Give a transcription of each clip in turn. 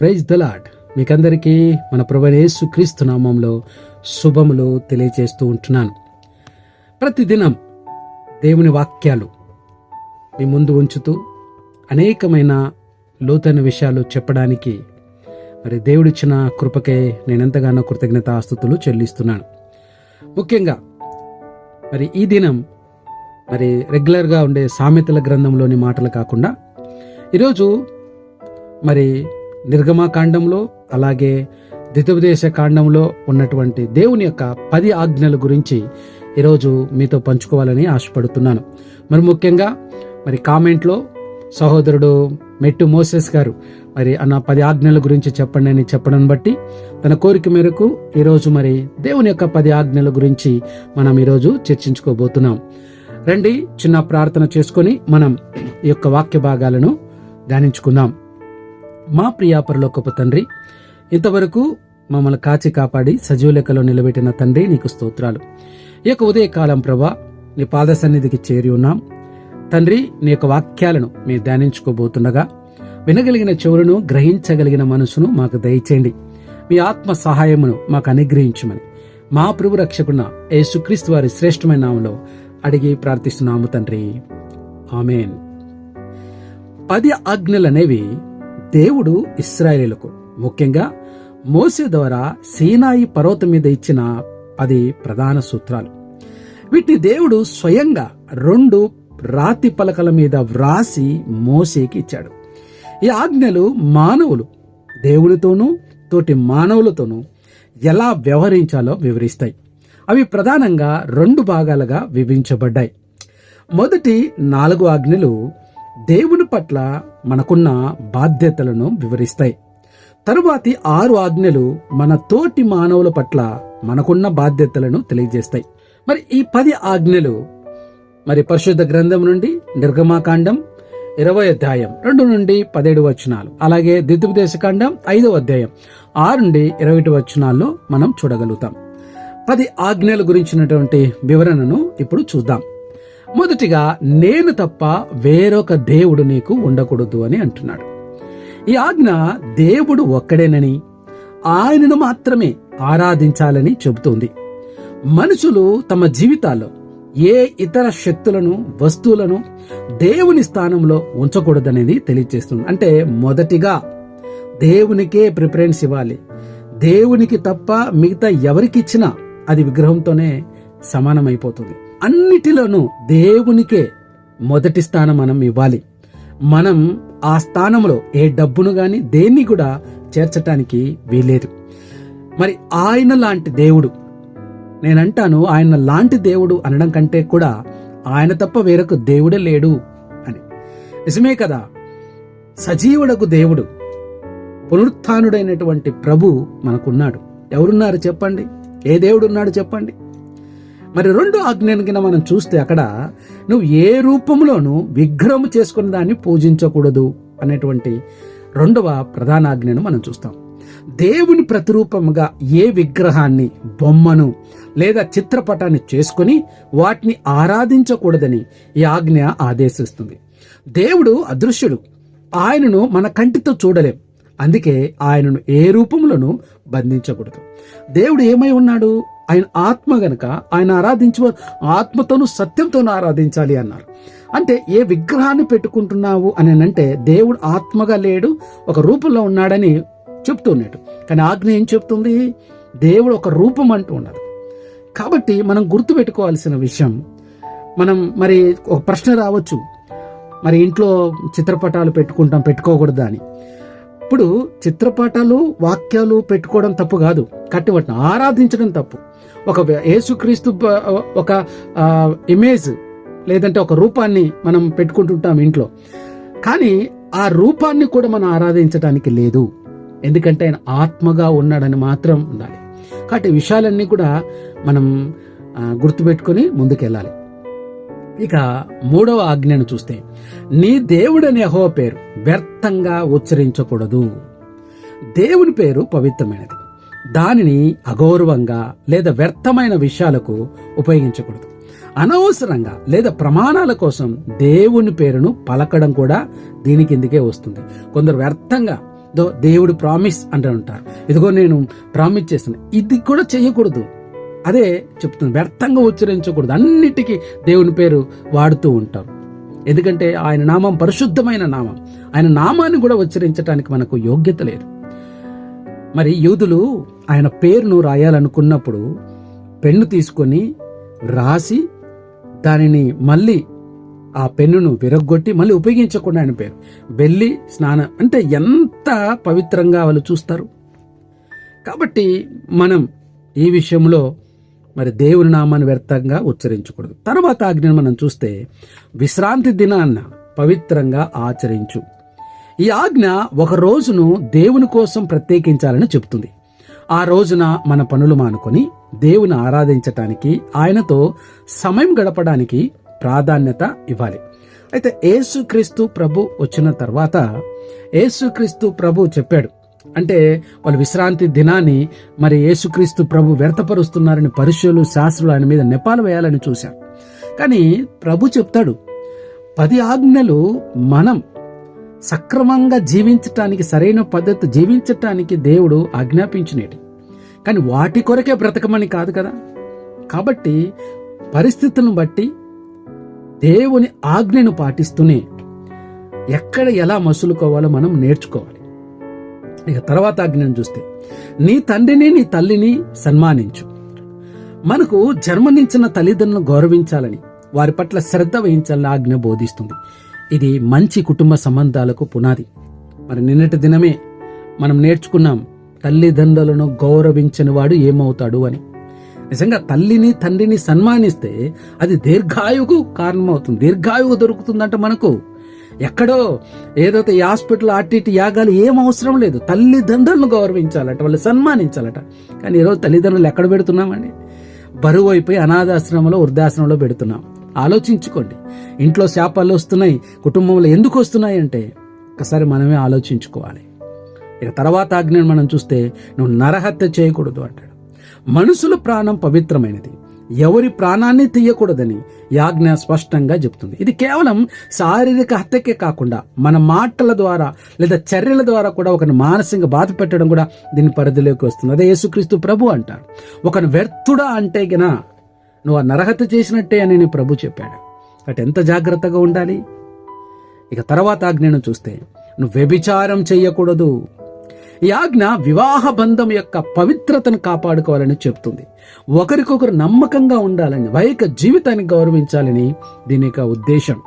Praise the lord మీకందరికీ మన ప్రభనేసు క్రీస్తు నామంలో శుభములు తెలియజేస్తూ ఉంటున్నాను. ప్రతిదినం దేవుని వాక్యాలు మీ ముందు ఉంచుతూ అనేకమైన లోతైన విషయాలు చెప్పడానికి మరి దేవుడిచ్చిన కృపకే నేనెంతగానో కృతజ్ఞతాస్తుతులు చెల్లిస్తున్నాను. ముఖ్యంగా మరి ఈ దినం మరి రెగ్యులర్గా ఉండే సామెతల గ్రంథంలోని మాటలు కాకుండా ఈరోజు మరి నిర్గమాకాండంలో అలాగే దితోపదేశ కాండంలో ఉన్నటువంటి దేవుని యొక్క పది ఆజ్ఞల గురించి ఈరోజు మీతో పంచుకోవాలని ఆశపడుతున్నాను. మరి ముఖ్యంగా మరి కామెంట్లో సహోదరుడు మెట్టు మోసెస్ గారు మరి అన్న పది ఆజ్ఞల గురించి చెప్పండి అని చెప్పడం బట్టి తన కోరిక మేరకు ఈరోజు మరి దేవుని యొక్క పది ఆజ్ఞల గురించి మనం ఈరోజు చర్చించుకోబోతున్నాం. రండి చిన్న ప్రార్థన చేసుకొని మనం ఈ యొక్క వాక్య భాగాలను ధ్యానించుకుందాం. మా ప్రియాపరలోకపు తండ్రి ఇంతవరకు మమ్మల్ని కాచి కాపాడి సజీవలెక్కలో నిలబెట్టిన తండ్రి నీకు స్తోత్రాలు. ఈ యొక్క ఉదయకాలం ప్రభా నీ పాద సన్నిధికి చేరి ఉన్నాం. తండ్రి నీ యొక్క వాక్యాలను మేము ధ్యానించుకోబోతుండగా వినగలిగిన చెవులను గ్రహించగలిగిన మనసును మాకు దయచేయండి. మీ ఆత్మ సహాయమును మాకు అనుగ్రహించమని మా ప్రభు రక్షకున్న యేసుక్రీస్తు వారి శ్రేష్టమైన నామంలో అడిగి ప్రార్థిస్తున్నాము తండ్రి. ఆమెన్. పది ఆజ్ఞలనేవి దేవుడు ఇస్రాయేలీలకు. ముఖ్యంగా మోసే ద్వారా సీనాయి పర్వతం మీద ఇచ్చిన పది ప్రధాన సూత్రాలు. వీటిని దేవుడు స్వయంగా రెండు రాతి పలకల మీద వ్రాసి మోసేకి ఇచ్చాడు. ఈ ఆజ్ఞలు మానవులు దేవుడితోనూ తోటి మానవులతోనూ ఎలా వ్యవహరించాలో వివరిస్తాయి. అవి ప్రధానంగా రెండు భాగాలుగా విభజించబడ్డాయి. మొదటి నాలుగు ఆజ్ఞలు దేవుని పట్ల మనకున్న బాధ్యతలను వివరిస్తాయి. తరువాతి ఆరు ఆజ్ఞలు మన తోటి మానవుల పట్ల మనకున్న బాధ్యతలను తెలియజేస్తాయి. మరి ఈ పది ఆజ్ఞలు మరి పరిశుద్ధ గ్రంథం నుండి నిర్గమాకాండం ఇరవై అధ్యాయం రెండు నుండి పదిహేడు వచనాలు అలాగే కాండం ఐదవ అధ్యాయం ఆరు నుండి ఇరవై వచనాల్లో మనం చూడగలుగుతాం. పది ఆజ్ఞల గురించినటువంటి వివరణను ఇప్పుడు చూద్దాం. మొదటిగా నేను తప్ప వేరొక దేవుడు నీకు ఉండకూడదు అని అంటున్నాడు. ఈ ఆజ్ఞ దేవుడు ఒక్కడేనని ఆయనను మాత్రమే ఆరాధించాలని చెబుతోంది. మనుషులు తమ జీవితాల్లో ఏ ఇతర శక్తులను వస్తువులను దేవుని స్థానంలో ఉంచకూడదనేది తెలియజేస్తుంది. అంటే మొదటిగా దేవునికే ప్రిఫరెన్స్ ఇవ్వాలి. దేవునికి తప్ప మిగతా ఎవరికిచ్చినా అది విగ్రహంతోనే సమానమైపోతుంది. అన్నిటిలోనూ దేవునికే మొదటి స్థానం మనం ఇవ్వాలి. మనం ఆ స్థానంలో ఏ డబ్బును గాని దేన్ని కూడా చేర్చటానికి వీలేదు మరి ఆయన లాంటి దేవుడు నేనంటాను ఆయన లాంటి దేవుడు అనడం కంటే కూడా ఆయన తప్ప వేరొక దేవుడే లేడు అని. నిజమే కదా? సజీవుడకు దేవుడు పునరుత్డైనటువంటి ప్రభు మనకున్నాడు. ఎవరున్నారు చెప్పండి? ఏ దేవుడు ఉన్నాడు చెప్పండి? మరి రెండు ఆజ్ఞను కింద మనం చూస్తే అక్కడ నువ్వు ఏ రూపంలోనూ విగ్రహం చేసుకున్న దాన్ని పూజించకూడదు అనేటువంటి రెండవ ప్రధాన ఆజ్ఞను మనం చూస్తాం. దేవుని ప్రతిరూపంగా ఏ విగ్రహాన్ని బొమ్మను లేదా చిత్రపటాన్ని చేసుకుని వాటిని ఆరాధించకూడదని ఈ ఆజ్ఞ ఆదేశిస్తుంది. దేవుడు అదృశ్యుడు. ఆయనను మన కంటితో చూడలేం. అందుకే ఆయనను ఏ రూపంలోనూ బంధించకూడదు. దేవుడు ఏమై ఉన్నాడు? ఆయన ఆత్మ గనక ఆయన ఆరాధించు ఆత్మతోను సత్యంతోను ఆరాధించాలి అన్నారు. అంటే ఏ విగ్రహాన్ని పెట్టుకుంటున్నావు అని అంటే దేవుడు ఆత్మగా లేడు ఒక రూపంలో ఉన్నాడని చెప్తున్నాడు కానీ ఆజ్ఞ ఏం చెప్తుంది? దేవుడు ఒక రూపం అంటూ ఉన్నారు కాబట్టి మనం గుర్తుపెట్టుకోవాల్సిన విషయం మనం మరి ఒక ప్రశ్న రావచ్చు. మరి ఇంట్లో చిత్రపటాలు పెట్టుకుంటాం పెట్టుకోకూడదు అని. ఇప్పుడు చిత్రపటాలు వాక్యాలు పెట్టుకోవడం తప్పు కాదు. కట్టివట్టిన ఆరాధించడం తప్పు. ఒక యేసుక్రీస్తు ఒక ఇమేజ్ లేదంటే ఒక రూపాన్ని మనం పెట్టుకుంటుంటాం ఇంట్లో. కానీ ఆ రూపాన్ని కూడా మనం ఆరాధించడానికి లేదు. ఎందుకంటే ఆయన ఆత్మగా ఉన్నాడని మాత్రం ఉండాలి. కాబట్టి విషయాలన్నీ కూడా మనం గుర్తుపెట్టుకుని ముందుకెళ్ళాలి. ఇక మూడవ ఆజ్ఞను చూస్తే నీ దేవుడనే హో పేరు వ్యర్థంగా ఉచ్చరించకూడదు. దేవుని పేరు పవిత్రమైనది. దానిని అగౌరవంగా లేదా వ్యర్థమైన విషయాలకు ఉపయోగించకూడదు. అనవసరంగా లేదా ప్రమాణాల కోసం దేవుని పేరును పలకడం కూడా దీని కిందికే వస్తుంది. కొందరు వ్యర్థంగా దో దేవుడు ప్రామిస్ అంటూ ఉంటారు. ఇదిగో నేను ప్రామిస్ చేస్తాను ఇది కూడా చేయకూడదు. అదే చెప్తుంది. వ్యర్థంగా ఉచ్చరించకూడదు. అన్నిటికీ దేవుని పేరు వాడుతూ ఉంటారు ఎందుకంటే ఆయన నామం పరిశుద్ధమైన నామం. ఆయన నామాన్ని కూడా ఉచ్చరించడానికి మనకు యోగ్యత లేదు. మరి యూదులు ఆయన పేరును రాయాలనుకున్నప్పుడు పెన్ను తీసుకొని రాసి దానిని మళ్ళీ ఆ పెన్నును విరగ్గొట్టి మళ్ళీ ఉపయోగించకుండా ఆయన పేరు. బెల్లి స్నానం అంటే ఎంత పవిత్రంగా వాళ్ళు చూస్తారు. కాబట్టి మనం ఈ విషయంలో మరి దేవుని నామాన్ని వ్యర్థంగా ఉచ్చరించకూడదు. తర్వాత ఆజ్ఞను మనం చూస్తే విశ్రాంతి దినాన్న పవిత్రంగా ఆచరించు. ఈ ఆజ్ఞ ఒక రోజును దేవుని కోసం ప్రత్యేకించాలని చెబుతుంది. ఆ రోజున మన పనులు మానుకొని దేవుని ఆరాధించటానికి ఆయనతో సమయం గడపడానికి ప్రాధాన్యత ఇవ్వాలి. అయితే యేసుక్రీస్తు ప్రభు వచ్చిన తర్వాత యేసుక్రీస్తు ప్రభు చెప్పాడు. అంటే వాళ్ళు విశ్రాంతి దినాన్ని మరి యేసుక్రీస్తు ప్రభు వ్యర్థపరుస్తున్నారని పరుషులు శాస్త్రులు ఆయన మీద నెపాలు వేయాలని చూశారు. కానీ ప్రభు చెప్తాడు పది ఆజ్ఞలు మనం సక్రమంగా జీవించటానికి సరైన పద్ధతి జీవించటానికి దేవుడు ఆజ్ఞాపించినటి కానీ వాటి కొరకే బ్రతకమని కాదు కదా? కాబట్టి పరిస్థితులను బట్టి దేవుని ఆజ్ఞను పాటిస్తూనే ఎక్కడ ఎలా మసులుకోవాలో మనం నేర్చుకోవాలి. ఇక తర్వాత ఆజ్ఞను చూస్తే నీ తండ్రిని నీ తల్లిని సన్మానించు. మనకు జన్మనించిన తల్లిదండ్రులను గౌరవించాలని వారి పట్ల శ్రద్ధ వహించాలని ఆజ్ఞ బోధిస్తుంది. ఇది మంచి కుటుంబ సంబంధాలకు పునాది. మరి నిన్నటి దినమే మనం నేర్చుకున్నాం తల్లిదండ్రులను గౌరవించని వాడు ఏమవుతాడు అని. నిజంగా తల్లిని తండ్రిని సన్మానిస్తే అది దీర్ఘాయువుకు కారణమవుతుంది. దీర్ఘాయువు దొరుకుతుందంట మనకు. ఎక్కడో ఏదైతే ఈ హాస్పిటల్ అటు ఇటు యాగాలు ఏం అవసరం లేదు. తల్లిదండ్రులను గౌరవించాలట వాళ్ళు సన్మానించాలట. కానీ ఈరోజు తల్లిదండ్రులు ఎక్కడ పెడుతున్నామండి? బరువు అయిపోయి అనాథాశ్రమంలో వృద్ధాశ్రమంలో పెడుతున్నాం. ఆలోచించుకోండి. ఇంట్లో శాపాలు వస్తున్నాయి కుటుంబంలో ఎందుకు వస్తున్నాయి అంటే ఒకసారి మనమే ఆలోచించుకోవాలి. ఇక తర్వాత ఆజ్ఞను మనం చూస్తే నువ్వు నరహత్య చేయకూడదు అంటాడు. మనుషుల ప్రాణం పవిత్రమైనది. ఎవరి ప్రాణాన్ని తీయకూడదని యాజ్ఞ స్పష్టంగా చెప్తుంది. ఇది కేవలం శారీరక హత్యకే కాకుండా మన మాటల ద్వారా లేదా చర్యల ద్వారా కూడా ఒకరిని మానసికంగా బాధ పెట్టడం కూడా దీని పరిధిలోకి వస్తుంది. అదే యేసుక్రీస్తు ప్రభు అంటారు ఒకని వ్యర్థుడా అంటే గన నువ్వు ఆ నరహత్య చేసినట్టే అని నేను ప్రభు చెప్పాడు. అటు ఎంత జాగ్రత్తగా ఉండాలి? ఇక తర్వాత ఆజ్ఞను చూస్తే నువ్వు వ్యభిచారం చేయకూడదు ఈ ఆజ్ఞ వివాహ బంధం యొక్క పవిత్రతను కాపాడుకోవాలని చెప్తుంది. ఒకరికొకరు నమ్మకంగా ఉండాలని వైక జీవితాన్ని గౌరవించాలని దీని యొక్క ఉద్దేశం.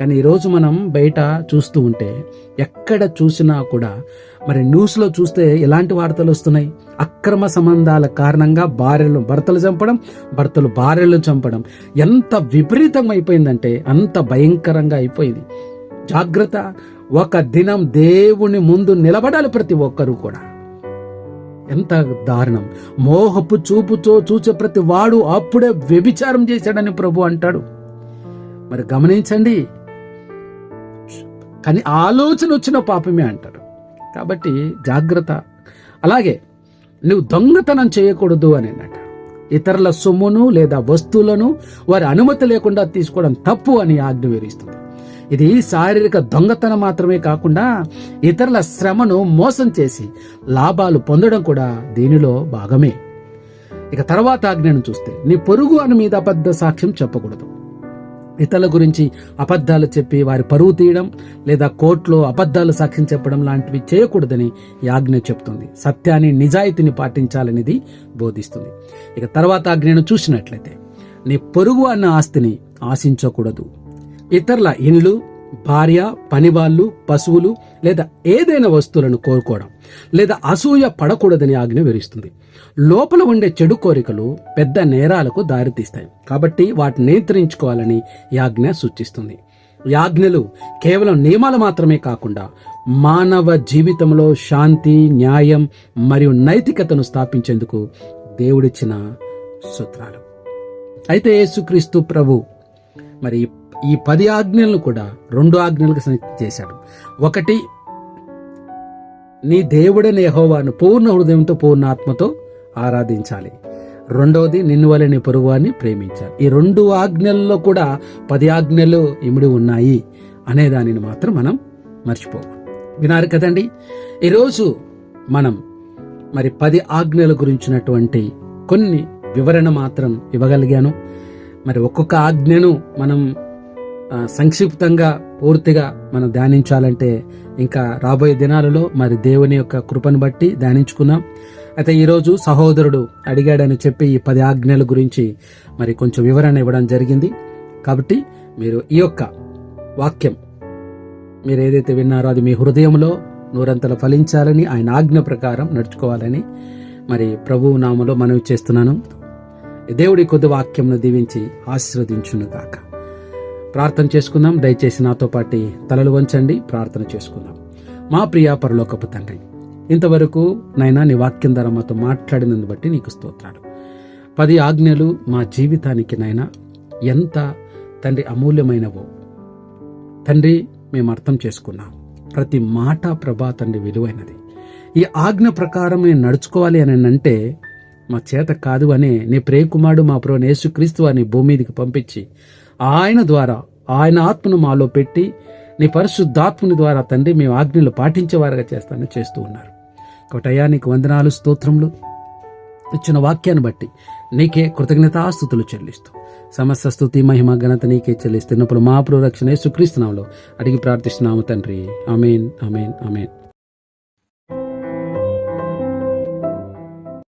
కానీ ఈరోజు మనం బయట చూస్తూ ఉంటే ఎక్కడ చూసినా కూడా మరి న్యూస్లో చూస్తే ఎలాంటి వార్తలు వస్తున్నాయి? అక్రమ సంబంధాల కారణంగా భార్యలు భర్తలు చంపడం భర్తలు భార్యలు చంపడం ఎంత విపరీతం అయిపోయిందంటే అంత భయంకరంగా అయిపోయింది. జాగ్రత్త ఒక దినం దేవుని ముందు నిలబడాలి ప్రతి ఒక్కరూ కూడా. ఎంత దారుణం. మోహపు చూపుతో చూచే ప్రతి వాడు అప్పుడే వ్యభిచారం చేశాడని ప్రభు అంటాడు. మరి గమనించండి కానీ ఆలోచన వచ్చిన పాపమే అంటారు. కాబట్టి జాగ్రత్త. అలాగే నువ్వు దొంగతనం చేయకూడదు అని అన్నట. ఇతరుల సొమ్మును లేదా వస్తువులను వారి అనుమతి లేకుండా తీసుకోవడం తప్పు అని ఆజ్ఞ వివరిస్తుంది ఇది శారీరక దొంగతనం మాత్రమే కాకుండా ఇతరుల శ్రమను మోసం చేసి లాభాలు పొందడం కూడా దీనిలో భాగమే. ఇక తర్వాత ఆజ్ఞను చూస్తే నీ పొరుగు అని మీద అబద్ధ సాక్ష్యం చెప్పకూడదు. ఇతరుల గురించి అబద్ధాలు చెప్పి వారి పరువు తీయడం లేదా కోర్టులో అబద్ధాలు సాక్ష్యం చెప్పడం లాంటివి చేయకూడదని ఈ ఆజ్ఞ చెప్తుంది. సత్యాన్ని నిజాయితీని పాటించాలనేది బోధిస్తుంది. ఇక తర్వాత ఆజ్ఞను చూసినట్లయితే నీ పొరుగు అన్న ఆస్తిని ఆశించకూడదు. ఇతరుల ఇండ్లు భార్య పనివాళ్ళు పశువులు లేదా ఏదైనా వస్తువులను కోరుకోవడం లేదా అసూయ పడకూడదని ఆజ్ఞ వివరిస్తుంది. లోపల ఉండే చెడు కోరికలు పెద్ద నేరాలకు దారితీస్తాయి. కాబట్టి వాటిని నియంత్రించుకోవాలని యాజ్ఞ సూచిస్తుంది. యాజ్ఞలు కేవలం నియమాలు మాత్రమే కాకుండా మానవ జీవితంలో శాంతి న్యాయం మరియు నైతికతను స్థాపించేందుకు దేవుడిచ్చిన సూత్రాలు. అయితే యేసుక్రీస్తు ప్రభు మరి ఈ పది ఆజ్ఞలను కూడా రెండు ఆజ్ఞలకు సంగతి చేశాడు. ఒకటి నీ దేవుడని యహోవాను పూర్ణ హృదయంతో పూర్ణ ఆత్మతో ఆరాధించాలి. రెండవది నిన్ను వలె నీ పొరుగువాన్ని ప్రేమించాలి. ఈ రెండు ఆజ్ఞల్లో కూడా పది ఆజ్ఞలు ఇమిడి ఉన్నాయి అనే దానిని మాత్రం మనం మర్చిపోవాలి వినారు కదండి? ఈరోజు మనం మరి పది ఆజ్ఞల గురించినటువంటి కొన్ని వివరణ మాత్రం ఇవ్వగలిగాను. మరి ఒక్కొక్క ఆజ్ఞను మనం సంక్షిప్తంగా పూర్తిగా మనం ధ్యానించాలంటే ఇంకా రాబోయే దినాలలో మరి దేవుని యొక్క కృపను బట్టి ధ్యానించుకున్నాం అయితే ఈరోజు సహోదరుడు అడిగాడని చెప్పి ఈ పది ఆజ్ఞల గురించి మరి కొంచెం వివరణ ఇవ్వడం జరిగింది. కాబట్టి మీరు ఈ యొక్క వాక్యం మీరు ఏదైతే విన్నారో అది మీ హృదయంలో నూరంతల ఫలించాలని ఆయన ఆజ్ఞ ప్రకారం నడుచుకోవాలని మరి ప్రభువు నామలో మనవి చేస్తున్నాను. దేవుడి కొద్ది వాక్యంను దీవించి ఆశీర్వదించును కాక ప్రార్థన చేసుకుందాం. దయచేసి నాతో పాటి తలలు వంచండి. ప్రార్థన చేసుకుందాం. మా ప్రియా పరలోకపు తండ్రి ఇంతవరకు నైనా నీ వాక్యం ద్వారా మాతో మాట్లాడినందు బట్టి నీకు స్తోత్రాలు. పది ఆజ్ఞలు మా జీవితానికి నైనా ఎంత తండ్రి అమూల్యమైనవో తండ్రి మేము అర్థం చేసుకున్నాం. ప్రతి మాట ప్రభా తండ్రి విలువైనది. ఈ ఆజ్ఞ ప్రకారం నేను నడుచుకోవాలి అని అంటే మా చేత కాదు అనే నీ ప్రేకుమారుడు మా ప్రభు క్రీస్తు అని భూమి మీదకి పంపించి ఆయన ద్వారా ఆయన ఆత్మను మాలో పెట్టి నీ పరిశుద్ధాత్మని ద్వారా తండ్రి మేము ఆజ్ఞలు పాటించేవారుగా చేస్తానని చేస్తూ ఉన్నారు. కాబట్టి అయ్యా నీకు వందనాలు స్తోత్రములు. ఇచ్చిన వాక్యాన్ని బట్టి నీకే కృతజ్ఞతాస్థుతులు చెల్లిస్తూ సమస్త స్థుతి మహిమ ఘనత నీకే చెల్లిస్తున్నప్పుడు మా ప్రభు రక్షణ అడిగి ప్రార్థిస్తున్నాము తండ్రి. అమేన్ అమేన్ అమేన్